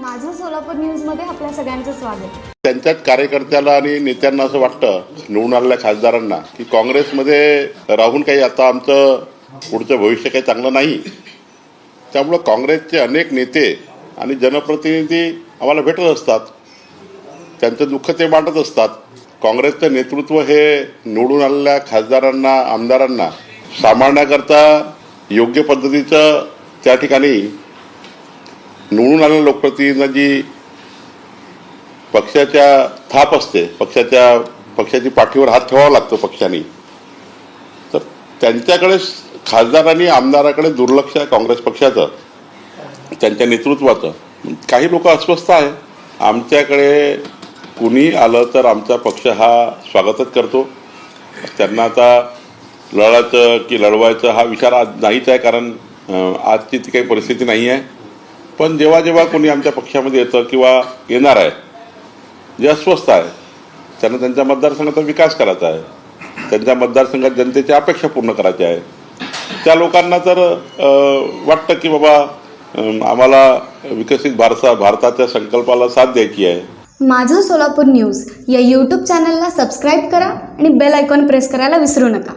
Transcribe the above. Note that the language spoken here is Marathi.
माझं सोलापूर न्यूजमध्ये आपल्या सगळ्यांचं स्वागत. त्यांच्याच कार्यकर्त्याला आणि नेत्यांना असं वाटतं निवडून आलेल्या खासदारांना की काँग्रेसमध्ये राहून काही आता आमचं पुढचं भविष्य काही चांगलं नाही. त्यामुळं काँग्रेसचे अनेक नेते आणि जनप्रतिनिधी आम्हाला भेटत असतात. त्यांचं दुःख ते मांडत असतात. काँग्रेसचं नेतृत्व हे निवडून आलेल्या खासदारांना आमदारांना सांभाळण्याकरता योग्य पद्धतीचं त्या ठिकाणी निवडून आलेल्या जी पक्षाच्या थाप असते. पक्षाच्या पक्षाची पाठीवर हात ठेवावा लागतो पक्षाने. तर त्यांच्याकडे खासदारांनी आमदाराकडे दुर्लक्ष आहे काँग्रेस पक्षाचं. त्यांच्या नेतृत्वाचं. काही लोक अस्वस्थ आहे आमच्याकडे कुणी आलं तर आमचा पक्ष हा स्वागतच करतो. त्यांना आता लढायचं की लढवायचं हा विचार आज नाहीच आहे कारण आजची ती काही परिस्थिती नाही आहे. पण जेव्हा जेव्हा कोणी आमच्या पक्षामध्ये येतं किंवा येणार आहे जे अस्वस्थ आहे त्यांना त्यांच्या मतदारसंघाचा विकास करायचा आहे. त्यांच्या मतदारसंघात जनतेची अपेक्षा पूर्ण करायची आहे. त्या लोकांना तर वाटतं की बाबा आम्हाला विकसित भारसा भारताच्या संकल्पाला साथ द्यायची आहे. माझं सोलापूर न्यूज या यूट्यूब चॅनलला सबस्क्राईब करा आणि बेल आयकॉन प्रेस करायला विसरू नका.